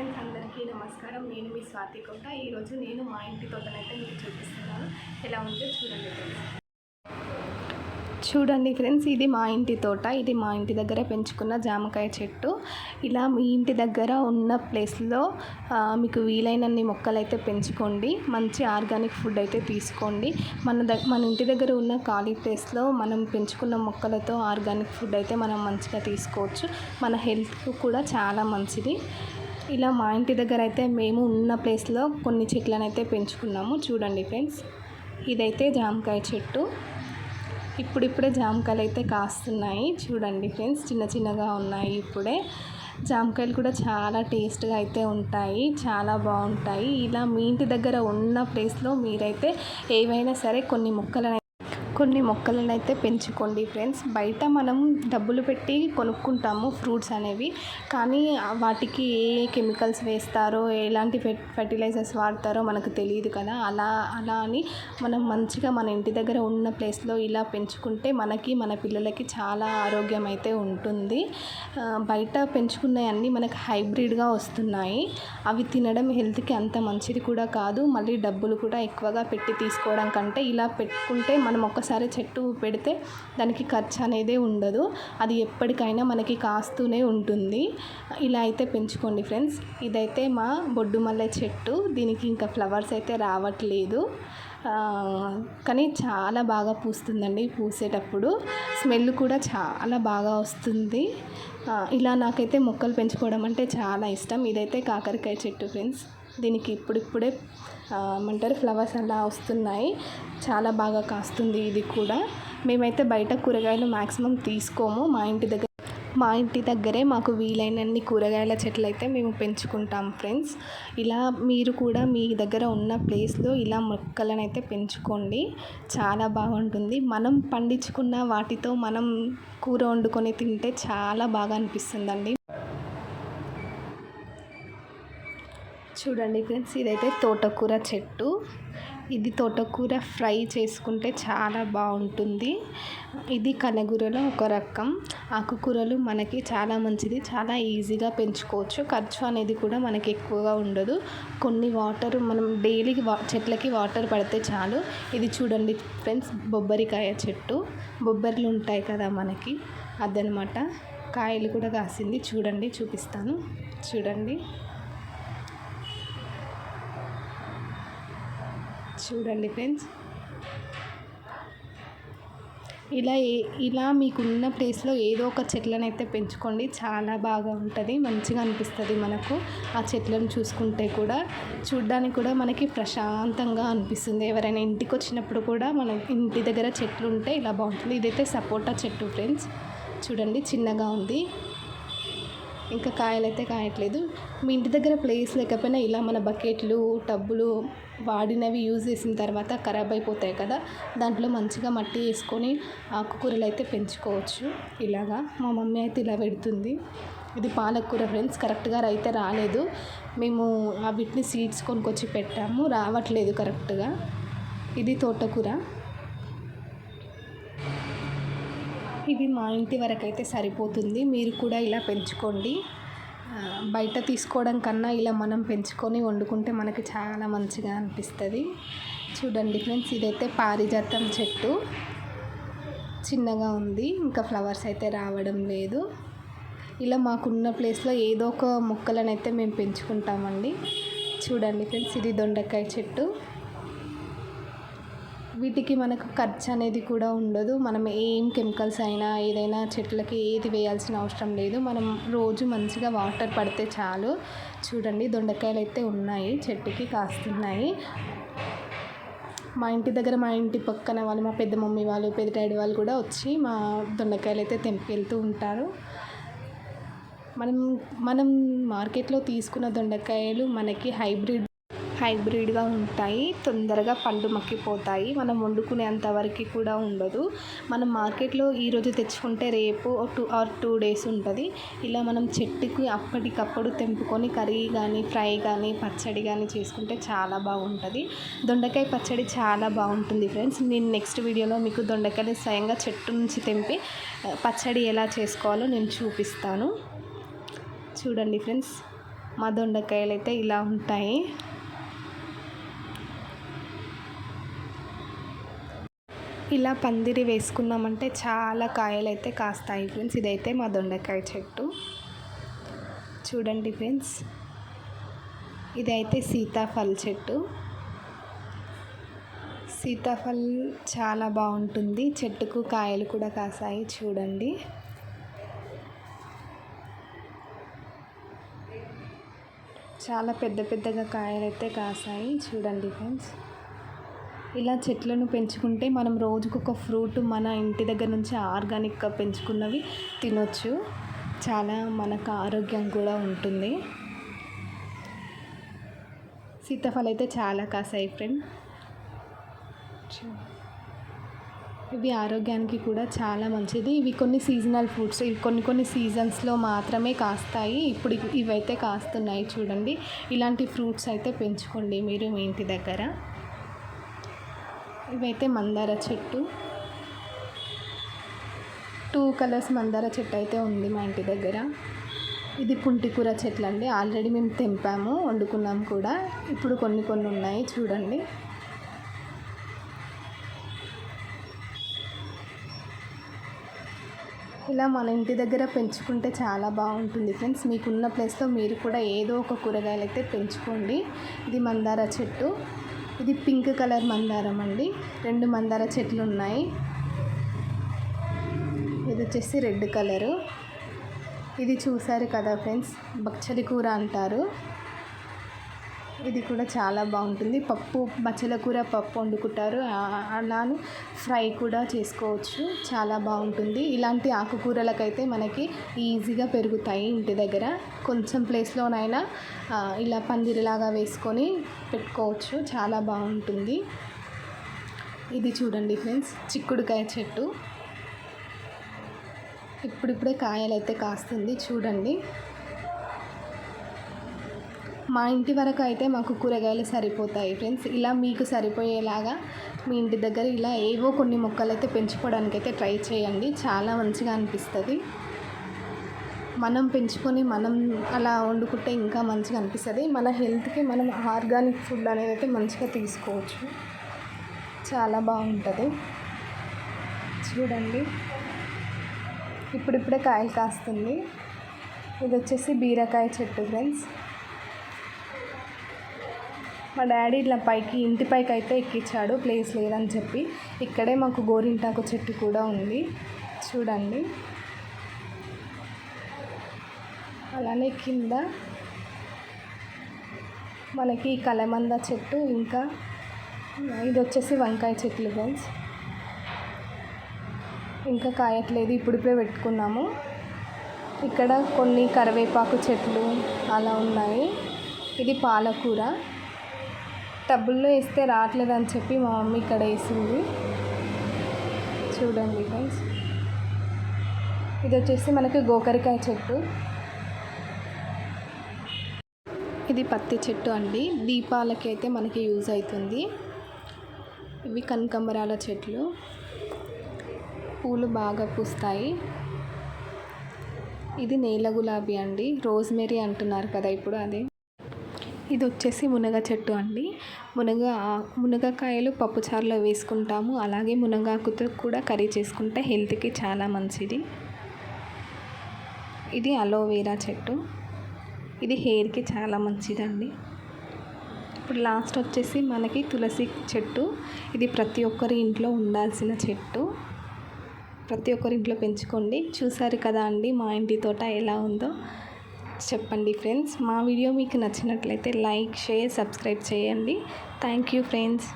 Friends అందరికీ నమస్కారం. నేను మీ స్వాతి కోట ఈరోజు నేను మా ఇంటి తోటనైతే మీకు చూపిస్తున్నాను. ఎలా ఉందో చూడండి చూడండి ఫ్రెండ్స్ ఇది మా ఇంటి తోట. ఇది మా ఇంటి దగ్గర పెంచుకున్న జామకాయ చెట్టు. ఇలా మీ ఇంటి దగ్గర ఉన్న ప్లేస్లో మీకు వీలైనన్ని మొక్కలు అయితే పెంచుకోండి. మంచి ఆర్గానిక్ ఫుడ్ అయితే తీసుకోండి. మన దగ్ మన ఇంటి దగ్గర ఉన్న ఖాళీ ప్లేస్లో మనం పెంచుకున్న మొక్కలతో ఆర్గానిక్ ఫుడ్ అయితే మనం మంచిగా తీసుకోవచ్చు. మన హెల్త్కు కూడా చాలా మంచిది. ఇలా మా ఇంటి దగ్గర అయితే మేము ఉన్న ప్లేస్లో కొన్ని చెట్లను అయితే పెంచుకున్నాము. చూడండి ఫ్రెండ్స్. ఇదైతే జామకాయ చెట్టు. ఇప్పుడిప్పుడే జామకాయలు అయితే కాస్తున్నాయి. చూడండి ఫ్రెండ్స్. చిన్న చిన్నగా ఉన్నాయి ఇప్పుడే. జామకాయలు కూడా చాలా టేస్ట్గా అయితే ఉంటాయి. చాలా బాగుంటాయి. ఇలా మీ ఇంటి దగ్గర ఉన్న ప్లేస్లో మీరైతే ఏవైనా సరే కొన్ని మొక్కలను కొన్ని మొక్కలను అయితే పెంచుకోండి ఫ్రెండ్స్. బయట మనం డబ్బులు పెట్టి కొనుక్కుంటాము ఫ్రూట్స్ అనేవి. కానీ వాటికి ఏ ఏ కెమికల్స్ వేస్తారో ఎలాంటి ఫె- ఫెర్టిలైజర్స్ వాడతారో మనకు తెలియదు కదా. అలా అలా అని మనం మంచిగా మన ఇంటి దగ్గర ఉన్న ప్లేస్లో ఇలా పెంచుకుంటే మనకి మన పిల్లలకి చాలా ఆరోగ్యం అయితే ఉంటుంది. బయట పెంచుకున్నవన్నీ మనకి హైబ్రిడ్గా వస్తున్నాయి. అవి తినడం హెల్త్కి అంత మంచిది కూడా కాదు. మళ్ళీ డబ్బులు కూడా ఎక్కువగా పెట్టి తీసుకోవడం కంటే ఇలా పెట్టుకుంటే మనం ఒకసారి చెట్టు పెడితే దానికి ఖర్చు అనేది ఉండదు. అది ఎప్పటికైనా మనకి కాస్తూనే ఉంటుంది. ఇలా అయితే పెంచుకోండి ఫ్రెండ్స్. ఇదైతే మా బొడ్డు మల్లె చెట్టు. దీనికి ఇంకా ఫ్లవర్స్ అయితే రావట్లేదు. కానీ చాలా బాగా పూస్తుందండి పూసేటప్పుడు. స్మెల్ కూడా చాలా బాగా వస్తుంది. ఇలా నాకైతే మొక్కలు పెంచుకోవడం అంటే చాలా ఇష్టం. ఇదైతే కాకరకాయ చెట్టు ఫ్రెండ్స్. దీనికి ఇప్పుడిప్పుడే ఏమంటారు ఫ్లవర్స్ అలా వస్తున్నాయి. చాలా బాగా కాస్తుంది ఇది కూడా. మేమైతే బయట కూరగాయలు మ్యాక్సిమం తీసుకోము. మా ఇంటి దగ్గర మా ఇంటి దగ్గరే మాకు వీలైనన్ని కూరగాయల చెట్లు అయితే మేము పెంచుకుంటాం ఫ్రెండ్స్. ఇలా మీరు కూడా మీ దగ్గర ఉన్న ప్లేస్లో ఇలా మొక్కలను అయితే పెంచుకోండి. చాలా బాగుంటుంది. మనం పండించుకున్న వాటితో మనం కూర వండుకొని తింటే చాలా బాగా అనిపిస్తుందండి. చూడండి ఫ్రెండ్స్ ఇదైతే తోటకూర చెట్టు. ఇది తోటకూర ఫ్రై చేసుకుంటే చాలా బాగుంటుంది. ఇది కనగూరలో ఒక రకం. ఆకుకూరలు మనకి చాలా మంచిది చాలా ఈజీగా పెంచుకోవచ్చు. ఖర్చు అనేది కూడా మనకి ఎక్కువగా ఉండదు. కొన్ని వాటర్ మనం డైలీ వా చెట్లకి వాటర్ పడితే చాలు. ఇది చూడండి ఫ్రెండ్స్ బొబ్బరికాయ చెట్టు. బొబ్బర్లు ఉంటాయి కదా మనకి అదనమాట. కాయలు కూడా కాసింది. చూడండి చూపిస్తాను. చూడండి. చూడండి ఫ్రెండ్స్. ఇలా ఏ ఇలా మీకున్న ప్లేస్లో ఏదో ఒక చెట్లను అయితే పెంచుకోండి. చాలా బాగా ఉంటుంది. మంచిగా అనిపిస్తుంది మనకు ఆ చెట్లను చూసుకుంటే కూడా. చూడ్డానికి కూడా మనకి ప్రశాంతంగా అనిపిస్తుంది. ఎవరైనా ఇంటికి వచ్చినప్పుడు కూడా మన ఇంటి దగ్గర చెట్లు ఉంటే ఇలా బాగుంటుంది. ఇదైతే సపోటా చెట్టు ఫ్రెండ్స్. చూడండి చిన్నగా ఉంది. ఇంకా కాయలు అయితే కాయట్లేదు. మీ ఇంటి దగ్గర ప్లేస్ లేకపోయినా ఇలా మన బకెట్లు టబ్బులు వాడినవి యూజ్ చేసిన తర్వాత ఖరాబ్ అయిపోతాయి కదా దాంట్లో మంచిగా మట్టి వేసుకొని ఆకుకూరలు అయితే పెంచుకోవచ్చు. ఇలాగా మా మమ్మీ అయితే ఇలా పెడుతుంది. ఇది పాలకూర ఫ్రెండ్స్ కరెక్ట్గా అయితే రాలేదు. మేము ఆ వీటిని సీడ్స్ కొనుక్కొచ్చి పెట్టాము రావట్లేదు కరెక్ట్గా ఇది తోటకూర. ఇవి మా ఇంటి వరకు అయితే సరిపోతుంది. మీరు కూడా ఇలా పెంచుకోండి. బయట తీసుకోవడం కన్నా ఇలా మనం పెంచుకొని వండుకుంటే మనకి చాలా మంచిగా అనిపిస్తుంది. చూడండి ఫ్రెండ్స్ ఇదైతే పారిజాతం చెట్టు. చిన్నగా ఉంది. ఇంకా ఫ్లవర్స్ అయితే రావడం లేదు. ఇలా మాకున్న ప్లేస్లో ఏదో ఒక మొక్కలను అయితే మేము పెంచుకుంటామండి. చూడండి ఫ్రెండ్స్ ఇది దొండకాయ చెట్టు. వీటికి మనకు ఖర్చు అనేది కూడా ఉండదు. మనం ఏం కెమికల్స్ అయినా ఏదైనా చెట్లకి ఏది వేయాల్సిన అవసరం లేదు. మనం రోజు మంచిగా వాటర్ పడితే చాలు. చూడండి దొండకాయలు అయితే ఉన్నాయి చెట్టుకి కాస్తున్నాయి. మా ఇంటి దగ్గర మా ఇంటి పక్కన వాళ్ళు మా పెద్ద మమ్మీ వాళ్ళు పెద్ద డాడీ వాళ్ళు కూడా వచ్చి మా దొండకాయలు అయితే తెంపుకెళ్తూ ఉంటారు. మనం మనం మార్కెట్లో తీసుకున్న దొండకాయలు మనకి హైబ్రిడ్ హైబ్రిడ్గా ఉంటాయి. తొందరగా పండు మక్కిపోతాయి. మనం వండుకునేంత వరకు కూడా ఉండదు. మనం మార్కెట్లో ఈరోజు తెచ్చుకుంటే రేపు టూ ఆర్ టూ డేస్ ఉంటుంది. ఇలా మనం చెట్టుకి అప్పటికప్పుడు తెంపుకొని కర్రీ కానీ ఫ్రై కానీ పచ్చడి కానీ చేసుకుంటే చాలా బాగుంటుంది. దొండకాయ పచ్చడి చాలా బాగుంటుంది ఫ్రెండ్స్. నేను నెక్స్ట్ వీడియోలో మీకు దొండకాయలు స్వయంగా చెట్టు నుంచి తెంపి పచ్చడి ఎలా చేసుకోవాలో నేను చూపిస్తాను. చూడండి ఫ్రెండ్స్ మా దొండకాయలు అయితే ఇలా ఉంటాయి. ఇలా పందిరి వేసుకున్నామంటే చాలా కాయలు అయితే కాస్తాయి ఫ్రెండ్స్. ఇదైతే మా దొండకాయ చెట్టు. చూడండి ఫ్రెండ్స్. ఇదైతే సీతాఫల్ చెట్టు. సీతాఫల్ చాలా బాగుంటుంది. చెట్టుకు కాయలు కూడా కాసాయి చూడండి. చాలా పెద్ద పెద్దగా కాయలు అయితే కాసాయి చూడండి ఫ్రెండ్స్. ఇలా చెట్లను పెంచుకుంటే మనం రోజుకు ఒక ఫ్రూట్ మన ఇంటి దగ్గర నుంచి ఆర్గానిక్గా పెంచుకున్నవి తినొచ్చు. చాలా మనకు ఆరోగ్యం కూడా ఉంటుంది. సీతాఫలం అయితే చాలా కాసాయి ఫ్రెండ్. ఇవి ఆరోగ్యానికి కూడా చాలా మంచిది. ఇవి కొన్ని సీజనల్ ఫ్రూట్స్ ఇవి కొన్ని కొన్ని సీజన్స్లో మాత్రమే కాస్తాయి. ఇప్పుడు ఇవైతే కాస్తున్నాయి చూడండి. ఇలాంటి ఫ్రూట్స్ అయితే పెంచుకోండి మీరు మీ ఇంటి దగ్గర. ఇవైతే మందార చెట్టు. టూ కలర్స్ మందార చెట్టు అయితే ఉంది మా ఇంటి దగ్గర. ఇది పుంటికూర చెట్లు అండి. ఆల్రెడీ మేము తెంపాము వండుకున్నాం కూడా. ఇప్పుడు కొన్ని కొన్ని ఉన్నాయి చూడండి. ఇలా మన ఇంటి దగ్గర పెంచుకుంటే చాలా బాగుంటుంది ఫ్రెండ్స్. మీకున్న ప్లేస్లో మీరు కూడా ఏదో ఒక కూరగాయలు అయితే పెంచుకోండి. ఇది మందార చెట్టు. ఇది పింక్ కలర్ మందారం అండి. రెండు మందార చెట్లు ఉన్నాయి. ఇది వచ్చేసి రెడ్ కలరు. ఇది చూసారు కదా ఫ్రెండ్స్ బచ్చలి కూర అంటారు. ఇది కూడా చాలా బాగుంటుంది. పప్పు బచ్చల కూర పప్పు వండుకుంటారు. అలానే ఫ్రై కూడా చేసుకోవచ్చు. చాలా బాగుంటుంది. ఇలాంటి ఆకుకూరలకైతే మనకి ఈజీగా పెరుగుతాయి ఇంటి దగ్గర. కొంచెం ప్లేస్లోనైనా ఇలా పందిరిలాగా వేసుకొని పెట్టుకోవచ్చు. చాలా బాగుంటుంది. ఇది చూడండి ఫ్రెండ్స్ చిక్కుడుకాయ చెట్టు. ఇప్పుడిప్పుడే కాయలు అయితే కాస్తుంది. చూడండి. మా ఇంటి వరకు అయితే మాకు కూరగాయలు సరిపోతాయి ఫ్రెండ్స్. ఇలా మీకు సరిపోయేలాగా మీ ఇంటి దగ్గర ఇలా ఏవో కొన్ని మొక్కలు అయితే పెంచుకోవడానికి అయితే ట్రై చేయండి. చాలా మంచిగా అనిపిస్తుంది. మనం పెంచుకొని మనం అలా వండుకుంటే ఇంకా మంచిగా అనిపిస్తుంది. మన హెల్త్కి మనం ఆర్గానిక్ ఫుడ్ అనేది అయితే మంచిగా తీసుకోవచ్చు. చాలా బాగుంటుంది. చూడండి. ఇప్పుడిప్పుడే కాయలు కాస్తుంది. ఇది వచ్చేసి బీరకాయ చెట్టు ఫ్రెండ్స్. మా డాడీ ఇట్లా పైకి ఇంటి పైకి అయితే ఎక్కించాడు ప్లేస్ లేదని చెప్పి. ఇక్కడే మాకు గోరింటాకు చెట్టు కూడా ఉంది. చూడండి. అలానే కింద మనకి కలమంద చెట్టు ఇంకా ఇది వచ్చేసి వంకాయ చెట్లు ఫ్రెండ్స్ ఇంకా కాయట్లేదు ఇప్పుడిప్పుడే పెట్టుకున్నాము. ఇక్కడ కొన్ని కరివేపాకు చెట్లు అలా ఉన్నాయి. ఇది పాలకూర. టబ్బుల్లో వేస్తే రావట్లేదు అని చెప్పి మా మమ్మీ ఇక్కడ వేసింది. చూడండి గైస్ ఇది వచ్చేసి మనకి గోకరికాయ చెట్టు. ఇది పత్తి చెట్టు అండి. దీపాలకి అయితే మనకి యూజ్ అవుతుంది. ఇవి కనకంబరాల చెట్లు. పూలు బాగా పూస్తాయి. ఇది నేల గులాబీ అండి. రోజ్మెరీ అంటున్నారు కదా ఇప్పుడు అదే. ఇది వచ్చేసి మునగ చెట్టు అండి. మునగ మునగకాయలు పప్పుచారులో వేసుకుంటాము. అలాగే మునగాకుతో కూడా కర్రీ చేసుకుంటే హెల్త్కి చాలా మంచిది. ఇది అలోవేరా చెట్టు. ఇది హెయిర్కి చాలా మంచిదండి. ఇప్పుడు లాస్ట్ వచ్చేసి మనకి తులసి చెట్టు. ఇది ప్రతి ఒక్కరి ఇంట్లో ఉండాల్సిన చెట్టు. ప్రతి ఒక్కరి ఇంట్లో పెంచుకోండి. చూసారు కదా అండి మా ఇంటి తోట ఎలా ఉందో. చెప్పండి ఫ్రెండ్స్. మా వీడియో మీకు నచ్చినట్లయితే లైక్ షేర్ సబ్స్క్రైబ్ చేయండి. Thank you friends.